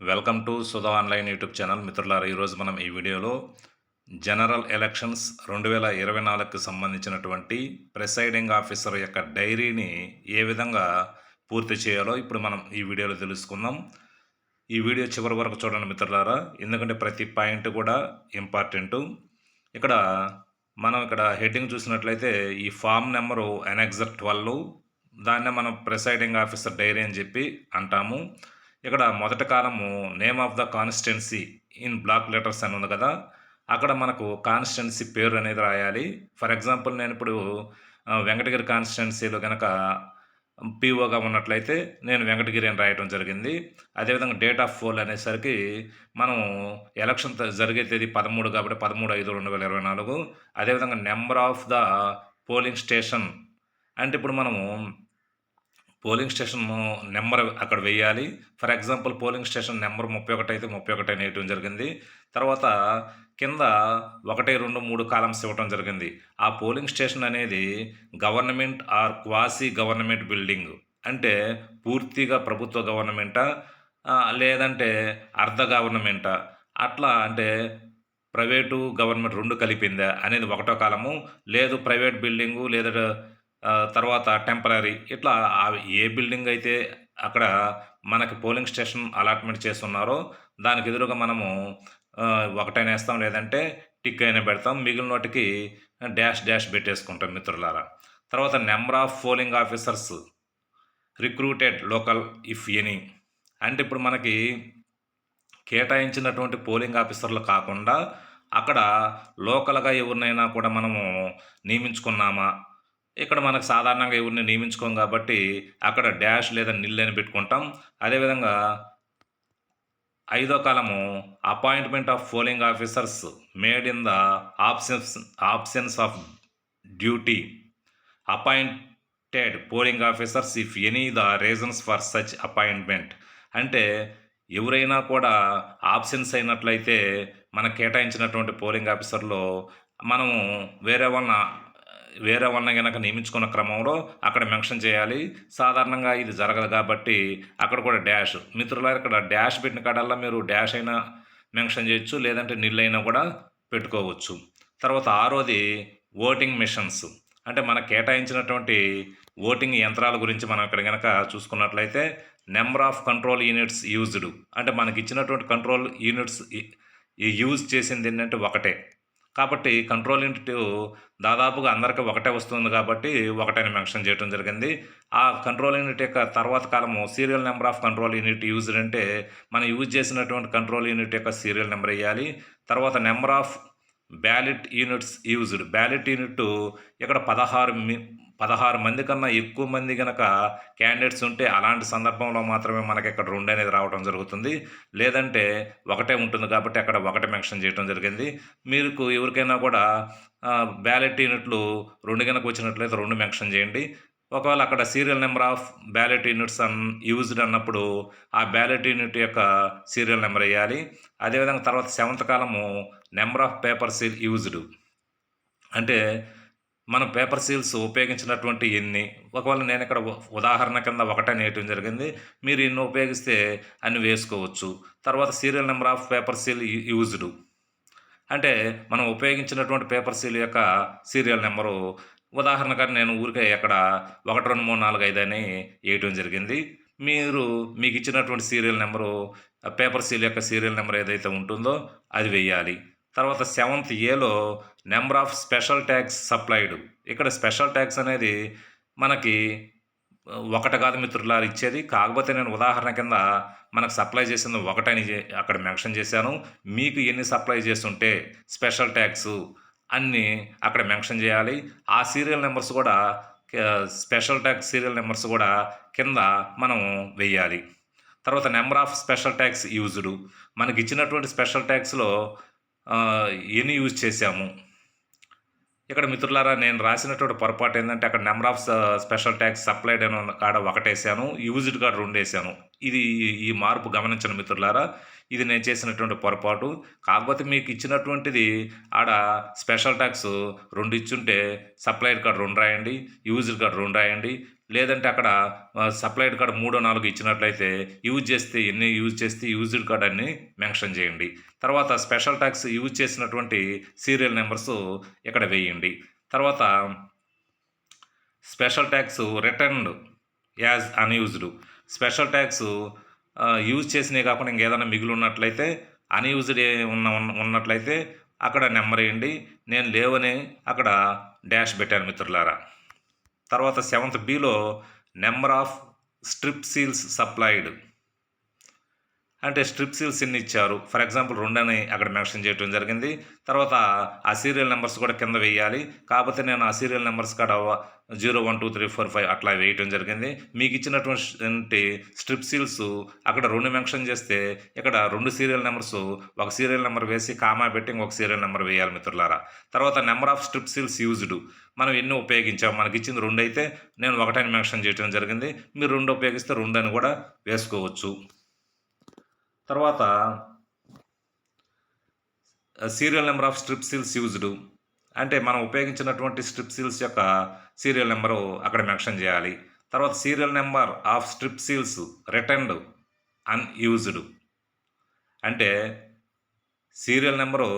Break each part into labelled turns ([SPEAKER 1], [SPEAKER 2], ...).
[SPEAKER 1] Welcome to Sudha online YouTube channel. మిత్రులారా ఈరోజు మనం ఈ వీడియోలో జనరల్ ఎలక్షన్స్ రెండు వేల ఇరవై నాలుగుకి సంబంధించినటువంటి ప్రిసైడింగ్ ఆఫీసర్ యొక్క డైరీని ఏ విధంగా పూర్తి చేయాలో ఇప్పుడు మనం ఈ వీడియోలో తెలుసుకుందాం. ఈ వీడియో చివరి వరకు చూడండి మిత్రులారా. ఎందుకంటే ప్రతి పాయింట్ కూడా ఇంపార్టెంటు. ఇక్కడ మనం ఇక్కడ హెడ్డింగ్ చూసినట్లయితే ఈ ఫామ్ నెంబరు ఎనెక్సర్ ట్వెల్వ్ దాన్నే మనం ప్రిసైడింగ్ ఆఫీసర్ డైరీ అని చెప్పి అంటాము. ఇక్కడ మొదటి కాలము name of the constituency in block letters అని ఉంది కదా. అక్కడ మనకు కాన్స్టిట్యున్సీ పేరు అనేది రాయాలి. ఫర్ ఎగ్జాంపుల్ నేను ఇప్పుడు వెంకటగిరి కాన్స్టిట్యున్సీలో కనుక పీఓగా ఉన్నట్లయితే నేను వెంకటగిరి అని రాయటం జరిగింది. అదేవిధంగా డేట్ ఆఫ్ పోల్ అనేసరికి మనం ఎలక్షన్ జరిగే తేదీ పదమూడు కాబట్టి పదమూడు ఐదు రెండు వేల ఇరవై నాలుగు. అదేవిధంగా number of the polling station అంటే ఇప్పుడు మనము పోలింగ్ స్టేషన్ నెంబర్ అక్కడ వేయాలి. For example polling station number ముప్పై ఒకటి అయితే ముప్పై ఒకటి అని వేయటం జరిగింది. తర్వాత కింద ఒకటి రెండు మూడు కాలమ్స్ ఇవ్వటం జరిగింది. ఆ పోలింగ్ స్టేషన్ అనేది government or quasi government building. అంటే పూర్తిగా ప్రభుత్వ గవర్నమెంటా? లేదంటే అర్ధ గవర్నమెంటా? అట్లా అంటే ప్రైవేటు గవర్నమెంట్ రెండు కలిపిందా? అనేది ఒకటో కాలము. లేదు ప్రైవేట్ బిల్డింగు లేదా తర్వాత టెంపరీ ఇట్లా ఏ బిల్డింగ్ అయితే అక్కడ మనకి పోలింగ్ స్టేషన్ అలాట్మెంట్ చేస్తున్నారో దానికి ఎదురుగా మనము ఒకటైనా వేస్తాం లేదంటే టిక్ అయినా పెడతాం. మిగిలిన వాటికి డాష్ డాష్ పెట్టేసుకుంటాం మిత్రులారా. తర్వాత number of polling officers recruited local if any. అంటే ఇప్పుడు మనకి కేటాయించినటువంటి పోలింగ్ ఆఫీసర్లు కాకుండా అక్కడ లోకల్గా ఎవరినైనా కూడా మనము నియమించుకున్నామా ఇక్కడ మనకు సాధారణంగా ఎవరిని నియమించుకోం కాబట్టి అక్కడ డాష్ లేదా నిల్ అని పెట్టుకుంటాం. అదేవిధంగా ఐదో కాలము appointment of polling officers made in the options options of duty appointed polling officers if any the reasons for such appointment అంటే ఎవరైనా కూడా ఆప్షన్స్ అయినట్లయితే మనకు కేటాయించినటువంటి పోలింగ్ ఆఫీసర్లో మనము వేరే వాళ్ళ వేరే వాళ్ళని కనుక నియమించుకున్న క్రమంలో అక్కడ మెన్షన్ చేయాలి. సాధారణంగా ఇది జరగదు కాబట్టి అక్కడ కూడా డాష్. మిత్రుల ఇక్కడ డాష్ పెట్టిన కాడల్లా మీరు డాష్ అయినా మెన్షన్ చేయొచ్చు లేదంటే నీళ్ళు అయినా కూడా పెట్టుకోవచ్చు. తర్వాత ఆరోది ఓటింగ్ మిషన్స్. అంటే మనకు కేటాయించినటువంటి ఓటింగ్ యంత్రాల గురించి మనం ఇక్కడ కనుక చూసుకున్నట్లయితే number of control units used. అంటే మనకి ఇచ్చినటువంటి కంట్రోల్ యూనిట్స్ యూజ్ చేసింది ఏంటంటే ఒకటే. కాబట్టి కంట్రోల్ యూనిట్ దాదాపుగా అందరికీ ఒకటే వస్తుంది కాబట్టి ఒకటని మెన్షన్ చేయడం జరిగింది. ఆ కంట్రోల్ యూనిట్ యొక్క తర్వాత కాలము serial number of control unit user అంటే మనం యూజ్ చేసినటువంటి కంట్రోల్ యూనిట్ యొక్క సీరియల్ నెంబర్ వేయాలి. తర్వాత number of ballot units used ballot unit ఇక్కడ పదహారు మి పదహారు మంది కన్నా ఎక్కువ మంది కనుక క్యాండిడేట్స్ ఉంటే అలాంటి సందర్భంలో మాత్రమే మనకి ఇక్కడ రెండు అనేది రావడం జరుగుతుంది. లేదంటే ఒకటే ఉంటుంది కాబట్టి అక్కడ ఒకటే మెన్షన్ చేయడం జరిగింది. మీకు ఎవరికైనా కూడా బ్యాలెట్ యూనిట్లు రెండు కనుక వచ్చినట్లయితే రెండు మెన్షన్ చేయండి. ఒకవేళ అక్కడ serial number of ballot units unused అన్నప్పుడు ఆ బ్యాలెట్ యూనిట్ యొక్క సీరియల్ నెంబర్ వేయాలి. అదేవిధంగా తర్వాత సెవెంత్ కాలము number of paper seal used అంటే మనం పేపర్ సీల్స్ ఉపయోగించినటువంటి ఎన్ని? ఒకవేళ నేను ఇక్కడ ఉదాహరణ కింద ఒకటని వేయటం జరిగింది. మీరు ఎన్ని ఉపయోగిస్తే అన్ని వేసుకోవచ్చు. తర్వాత serial number of paper seal used అంటే మనం ఉపయోగించినటువంటి పేపర్ సీల్ యొక్క సీరియల్ నెంబరు ఉదాహరణగా నేను ఊరికే ఎక్కడ ఒకటి రెండు మూడు నాలుగు ఐదు అని వేయటం జరిగింది. మీరు మీకు ఇచ్చినటువంటి సీరియల్ నెంబరు పేపర్ సీల్ యొక్క సీరియల్ నెంబర్ ఏదైతే ఉంటుందో అది వెయ్యాలి తర్వాత సెవెంత్ ఏలో number of special tax supplied. ఇక్కడ స్పెషల్ ట్యాక్స్ అనేది మనకి ఒకటి కాదు మిత్రులారు ఇచ్చేది. కాకపోతే నేను ఉదాహరణ కింద మనకు సప్లై చేసింది ఒకటని చే- అక్కడ మెన్షన్ చేశాను. మీకు ఎన్ని సప్లై చేస్తుంటే స్పెషల్ ట్యాక్స్ అన్నీ అక్కడ మెన్షన్ చేయాలి. ఆ సీరియల్ నెంబర్స్ కూడా స్పెషల్ ట్యాక్స్ సీరియల్ నెంబర్స్ కూడా కింద మనం వెయ్యాలి. తర్వాత number of special tax used. మనకి ఇచ్చినటువంటి స్పెషల్ ట్యాక్స్లో ఎన్ని యూజ్ చేశాము? ఇక్కడ మిత్రులారా నేను రాసినటువంటి పొరపాటు ఏంటంటే అక్కడ number of special tax supplied అని కాడ ఒకటేసాను యూజ్డ్ కాడ రెండు వేసాను ఇది ఈ మార్పు గమనించిన మిత్రులారా. ఇది నేను చేసినటువంటి పొరపాటు. కాకపోతే మీకు ఇచ్చినటువంటిది ఆడ స్పెషల్ ట్యాక్స్ రెండు ఇచ్చుంటే సప్లైడ్ కార్డు రెండు రాయండి యూజ్డ్ కార్డు రెండు రాయండి లేదంటే అక్కడ సప్లైడ్ కార్డ్ మూడో నాలుగు ఇచ్చినట్లయితే యూజ్ చేస్తే ఎన్ని యూజ్ చేస్తే యూజ్డ్ కార్డ్ అన్ని మెన్షన్ చేయండి. తర్వాత స్పెషల్ ట్యాక్స్ యూజ్ చేసినటువంటి సీరియల్ నెంబర్స్ ఇక్కడ వేయండి. తర్వాత special tax returned as unused special tax use చేసినవి కాకుండా ఇంకేదైనా మిగిలి ఉన్నట్లయితే అన్యూజ్డ్ ఉన్న ఉన్నట్లయితే అక్కడ నెంబర్ వేయండి. నేను లేవని అక్కడ డాష్ పెట్టాను మిత్రులారా. తర్వాత seventh below number of strip seals supplied. అంటే స్ట్రిప్ సీల్స్ ఎన్ని ఇచ్చారు ఫర్ ఎగ్జాంపుల్ రెండు అని అక్కడ మెన్షన్ చేయడం జరిగింది. తర్వాత ఆ సీరియల్ నెంబర్స్ కూడా కింద వేయాలి. కాకపోతే నేను ఆ సీరియల్ నెంబర్స్ కాడ zero one two three four five అట్లా వేయటం జరిగింది. మీకు ఇచ్చినటువంటి స్ట్రిప్ సీల్స్ అక్కడ రెండు మెన్షన్ చేస్తే ఇక్కడ రెండు సీరియల్ నెంబర్స్ ఒక సీరియల్ నెంబర్ వేసి కామా పెట్టి ఇంకొక సీరియల్ నెంబర్ వేయాలి మిత్రులారా. తర్వాత number of strip seals used. మనం ఎన్ని ఉపయోగించాం? మనకి ఇచ్చింది రెండు అయితే నేను ఒకటని మెన్షన్ చేయడం జరిగింది. మీరు రెండు ఉపయోగిస్తే రెండు అని కూడా వేసుకోవచ్చు. తర్వాత serial number of strip seals used అంటే మనం ఉపయోగించినటువంటి స్ట్రిప్ సీల్స్ యొక్క సీరియల్ నెంబరు అక్కడ మెన్షన్ చేయాలి. తర్వాత serial number of strip seals returned unused అంటే సీరియల్ నెంబరు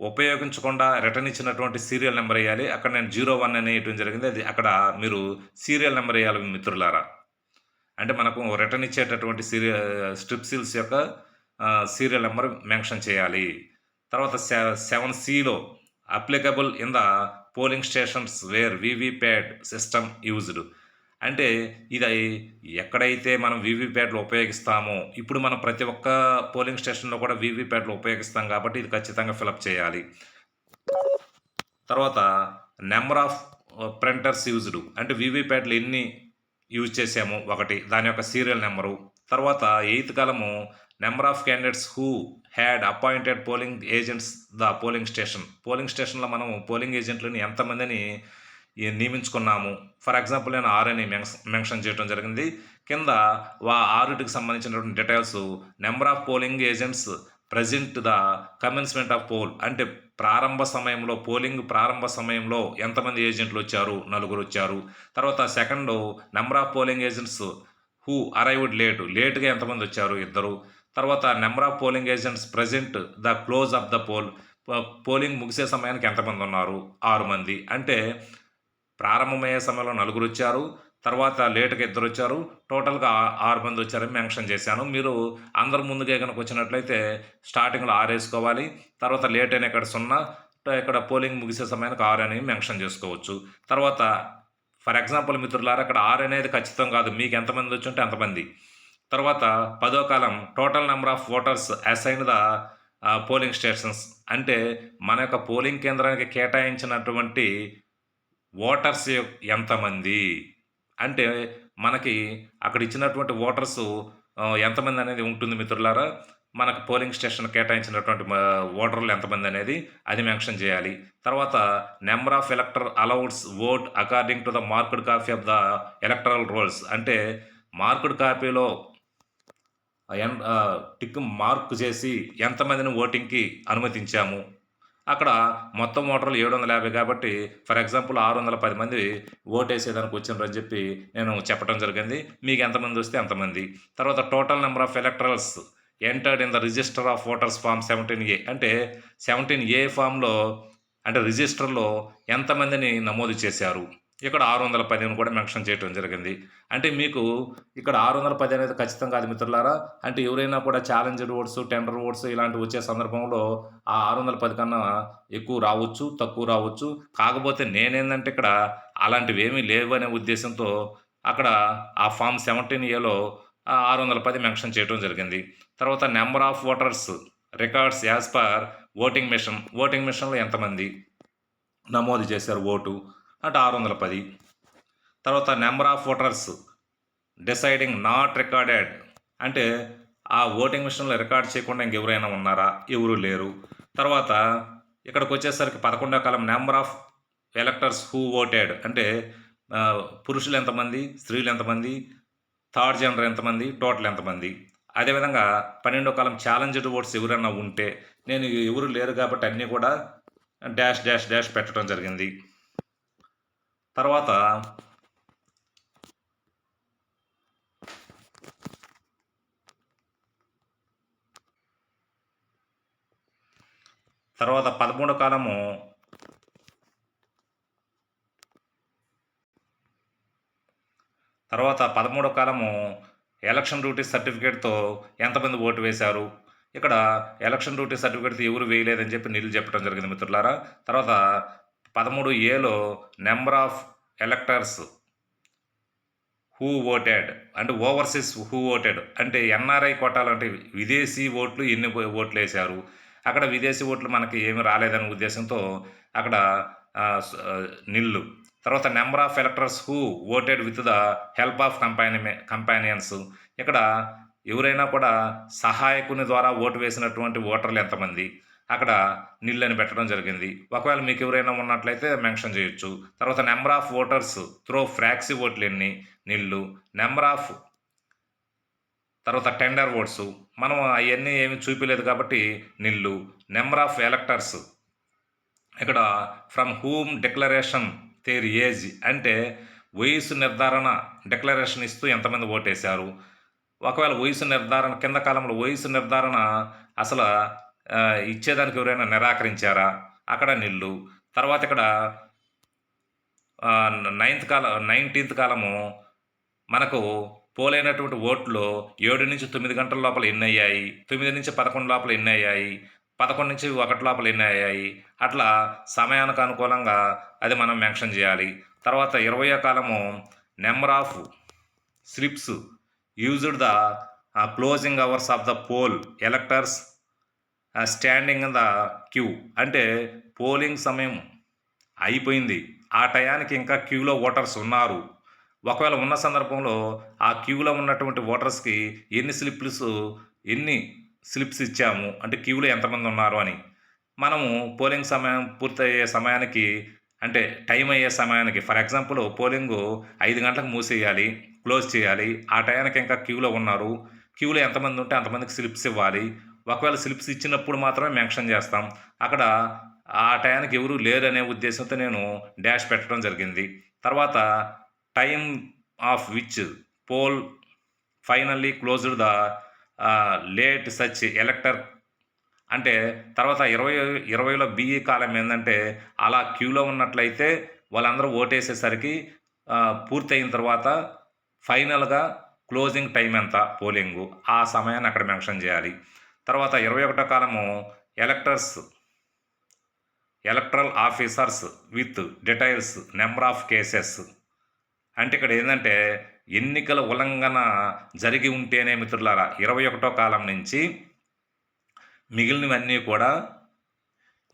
[SPEAKER 1] ఉపయోగించకుండా రిటర్న్ ఇచ్చినటువంటి సీరియల్ నెంబర్ వేయాలి. అక్కడ నేను జీరో వన్ అని వేయటం జరిగింది. అది అక్కడ మీరు సీరియల్ నెంబర్ వేయాలి మిత్రులారా. అంటే మనకు రిటర్న్ ఇచ్చేటటువంటి సీరియల్ స్ట్రిప్ సీల్స్ యొక్క సీరియల్ నెంబర్ మెన్షన్ చేయాలి. తర్వాత సె సెవెన్ సిలో applicable in the polling stations where VVPAT system used అంటే ఇది ఎక్కడైతే మనం వివిప్యాడ్లు ఉపయోగిస్తామో ఇప్పుడు మనం ప్రతి ఒక్క పోలింగ్ స్టేషన్లో కూడా వీవీప్యాట్లు ఉపయోగిస్తాం కాబట్టి ఇది ఖచ్చితంగా ఫిలప్ చేయాలి. తర్వాత నెంబర్ ఆఫ్ ప్రింటర్స్ యూజ్డ్ అంటే వీవీప్యాట్లు ఎన్ని యూజ్ చేసాము ఒకటి. దాని యొక్క సీరియల్ నెంబరు తర్వాత ఎయిత్ కాలము number of candidates who had appointed polling agents the polling station polling స్టేషన్లో మనము పోలింగ్ ఏజెంట్లని ఎంతమందిని నియమించుకున్నాము. ఫర్ ఎగ్జాంపుల్ నేను ఆరు మెన్షన్ చేయడం జరిగింది. కింద వా ఆరుటికి సంబంధించినటువంటి details number of polling agents present the commencement of poll అంటే ప్రారంభ సమయంలో పోలింగ్ ప్రారంభ సమయంలో ఎంతమంది ఏజెంట్లు వచ్చారు? నలుగురు వచ్చారు. తర్వాత second number of polling agents who arrived late లేట్గా ఎంతమంది వచ్చారు? ఇద్దరు. తర్వాత number of polling agents present the close of the poll polling ముగిసే సమయానికి ఎంతమంది ఉన్నారు? ఆరు మంది. అంటే ప్రారంభమయ్యే సమయంలో నలుగురు వచ్చారు. తర్వాత లేట్గా ఇద్దరు వచ్చారు టోటల్గా ఆరు మంది వచ్చారని మెన్షన్ చేశాను. మీరు అందరు ముందుగా కనుక వచ్చినట్లయితే స్టార్టింగ్లో ఆరు వేసుకోవాలి. తర్వాత లేట్ అయిన ఇక్కడ సున్నా ఇక్కడ పోలింగ్ ముగిసే సమయానికి ఆరు అని మెన్షన్ చేసుకోవచ్చు. తర్వాత ఫర్ ఎగ్జాంపుల్ మిత్రులారా అక్కడ ఆరు అనేది ఖచ్చితం కాదు. మీకు ఎంతమంది వచ్చి ఉంటే ఎంతమంది తర్వాత పదో కాలం total number of voters assign the polling stations. అంటే మన యొక్క పోలింగ్ కేంద్రానికి కేటాయించినటువంటి ఓటర్స్ ఎంతమంది అంటే మనకి అక్కడ ఇచ్చినటువంటి ఓటర్స్ ఎంతమంది అనేది ఉంటుంది మిత్రులారా? మనకు పోలింగ్ స్టేషన్ కేటాయించినటువంటి ఓటర్లు ఎంతమంది అనేది అది మెన్షన్ చేయాలి. తర్వాత number of elector allowed vote according to the marked copy of the electoral rolls అంటే మార్క్డ్ కాపీలో ఎన్ టిక్ మార్క్ చేసి ఎంతమందిని ఓటింగ్కి అనుమతించాము? అక్కడ మొత్తం ఓటర్లు ఏడు వందల యాభై కాబట్టి ఫర్ ఎగ్జాంపుల్ ఆరు వందల పది మంది ఓటేసేదానికి వచ్చిండ్రని చెప్పి నేను చెప్పడం జరిగింది. మీకు ఎంతమంది వస్తే అంతమంది. తర్వాత total number of electorals entered in the register of voters form seventeen A అంటే సెవెంటీన్ ఏ ఫామ్లో అంటే రిజిస్టర్లో ఎంతమందిని నమోదు చేశారు? ఇక్కడ ఆరు వందల పదిహేను కూడా మెన్షన్ చేయడం జరిగింది. అంటే మీకు ఇక్కడ ఆరు వందల పది అనేది ఖచ్చితం కాదు మిత్రులారా. అంటే ఎవరైనా కూడా ఛాలెంజ్డ్ ఓట్స్ టెండర్ ఓట్స్ ఇలాంటివి వచ్చే సందర్భంలో ఆ ఆరు వందల పది కన్నా ఎక్కువ రావచ్చు తక్కువ రావచ్చు. కాకపోతే నేనేందంటే ఇక్కడ అలాంటివి ఏమీ లేవు అనే ఉద్దేశంతో అక్కడ ఆ ఫామ్ సెవెంటీన్ ఏలో ఆరు వందల పది మెన్షన్ చేయడం జరిగింది. తర్వాత number of voters records as per voting machine voting మిషన్లో ఎంతమంది నమోదు చేశారు ఓటు? అంటే ఆరు వందల పది. తర్వాత number of voters deciding not recorded. అంటే ఆ ఓటింగ్ మిషన్లో రికార్డ్ చేయకుండా ఇంకెవరైనా ఉన్నారా? ఎవరు లేరు. తర్వాత ఇక్కడికి వచ్చేసరికి పదకొండో కాలం number of electors who voted. అంటే పురుషులు ఎంతమంది స్త్రీలు ఎంతమంది థర్డ్ జెండర్ ఎంతమంది టోటల్ ఎంతమంది. అదేవిధంగా పన్నెండో కాలం ఛాలెంజ్డ్ ఓట్స్ ఎవరైనా ఉంటే నేను ఎవరు లేరు కాబట్టి అన్నీ కూడా డాష్ డాష్ డాష్ పెట్టడం జరిగింది. తర్వాత తర్వాత పదమూడో కాలము తర్వాత పదమూడో కాలము ఎలక్షన్ డ్యూటీ సర్టిఫికేట్తో ఎంతమంది ఓటు వేశారు? ఇక్కడ ఎలక్షన్ డ్యూటీ సర్టిఫికేట్తో ఎవరు వేయలేదని చెప్పి నీళ్ళు చెప్పడం జరిగింది మిత్రులారా. తర్వాత పదమూడు ఏలో number of electors who voted అంటే ఓవర్సీస్ హూ ఓటెడ్ అంటే ఎన్ఆర్ఐ కొట్టాలంటే విదేశీ ఓట్లు ఎన్ని ఓట్లు వేశారు? అక్కడ విదేశీ ఓట్లు మనకి ఏమి రాలేదనే ఉద్దేశంతో అక్కడ నిల్లు. తర్వాత number of electors who voted with the help of company companions. ఇక్కడ ఎవరైనా కూడా సహాయకుని ద్వారా ఓటు వేసినటువంటి ఓటర్లు ఎంతమంది? అక్కడ నీళ్ళని పెట్టడం జరిగింది. ఒకవేళ మీకు ఎవరైనా ఉన్నట్లయితే మెన్షన్ చేయొచ్చు. తర్వాత number of voters through proxy ఓట్లు ఎన్ని నీళ్ళు నెంబర్ ఆఫ్ తర్వాత టెండర్ ఓట్స్ మనం అవన్నీ ఏమి చూపించలేదు కాబట్టి నిల్లు నెంబర్ ఆఫ్ ఎలక్టర్స్. ఇక్కడ from whom declaration their age అంటే వయసు నిర్ధారణ డిక్లరేషన్ ఇస్తూ ఎంతమంది ఓటేశారు. ఒకవేళ వయసు నిర్ధారణ కింద కాలంలో వయసు నిర్ధారణ అసలు ఇచ్చేదానికి ఎవరైనా నిరాకరించారా? అక్కడ నిల్లు. తర్వాత ఇక్కడ నైన్త్ కాలం నైన్టీన్త్ కాలము మనకు పోలైనటువంటి ఓట్లు ఏడు నుంచి తొమ్మిది గంటల లోపల ఎన్ని అయ్యాయి? తొమ్మిది నుంచి పదకొండు లోపల ఎన్ని అయ్యాయి? పదకొండు నుంచి ఒకటి లోపల ఎన్ని అయ్యాయి? అట్లా సమయానికి అనుకూలంగా అది మనం మెన్షన్ చేయాలి. తర్వాత ఇరవయో కాలము number of slips used the closing hours of the poll electors standing in the queue అంటే పోలింగ్ సమయం అయిపోయింది. ఆ టయానికి ఇంకా క్యూలో ఓటర్స్ ఉన్నారు. ఒకవేళ ఉన్న సందర్భంలో ఆ క్యూలో ఉన్నటువంటి ఓటర్స్కి ఎన్ని స్లిప్స్ ఎన్ని స్లిప్స్ ఇచ్చాము? అంటే క్యూలో ఎంతమంది ఉన్నారు అని. మనము పోలింగ్ సమయం పూర్తయ్యే సమయానికి అంటే టైం అయ్యే సమయానికి ఫర్ ఎగ్జాంపుల్ పోలింగ్ ఐదు గంటలకు మూసేయాలి క్లోజ్ చేయాలి. ఆ టయానికి ఇంకా క్యూలో ఉన్నారు. క్యూలో ఎంతమంది ఉంటే అంతమందికి స్లిప్స్ ఇవ్వాలి. ఒకవేళ స్లిప్స్ ఇచ్చినప్పుడు మాత్రమే మెన్షన్ చేస్తాం. అక్కడ ఆ టయానికి ఎవరూ లేరు అనే ఉద్దేశంతో నేను డాష్ పెట్టడం జరిగింది. తర్వాత time of which poll finally closed the late such elector అంటే తర్వాత ఇరవై ఇరవైలో బిఈ కాలం ఏంటంటే అలా క్యూలో ఉన్నట్లయితే వాళ్ళందరూ ఓటేసేసరికి పూర్తయిన తర్వాత ఫైనల్గా క్లోజింగ్ టైం ఎంత? పోలింగు ఆ సమయాన్ని అక్కడ మెన్షన్ చేయాలి. తర్వాత ఇరవై ఒకటో కాలము electors electoral officers with details number of cases. అంటే ఇక్కడ ఏంటంటే ఎన్నికల ఉల్లంఘన జరిగి ఉంటేనే మిత్రులారా ఇరవై ఒకటో కాలం నుంచి మిగిలినవన్నీ కూడా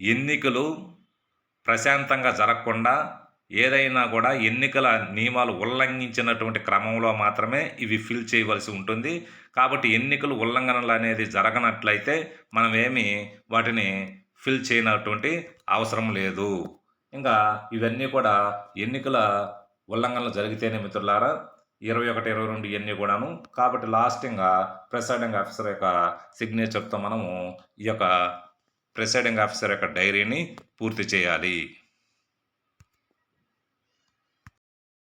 [SPEAKER 1] ఎన్నికలు ప్రశాంతంగా జరగకుండా ఏదైనా కూడా ఎన్నికల నియమాలు ఉల్లంఘించినటువంటి క్రమంలో మాత్రమే ఇవి ఫిల్ చేయవలసి ఉంటుంది. కాబట్టి ఎన్నికలు ఉల్లంఘనలు అనేది జరగనట్లయితే మనం ఏమి వాటిని ఫిల్ చేయనటువంటి అవసరం లేదు. ఇంకా ఇవన్నీ కూడా ఎన్నికల ఉల్లంఘనలు జరిగితేనే మిత్రులారా ఇరవై ఒకటి ఇరవై రెండు ఇవన్నీ కూడాను. కాబట్టి లాస్టింగ్గా ప్రిసైడింగ్ ఆఫీసర్ యొక్క సిగ్నేచర్తో మనము ఈ యొక్క ప్రిసైడింగ్ ఆఫీసర్ యొక్క డైరీని పూర్తి చేయాలి.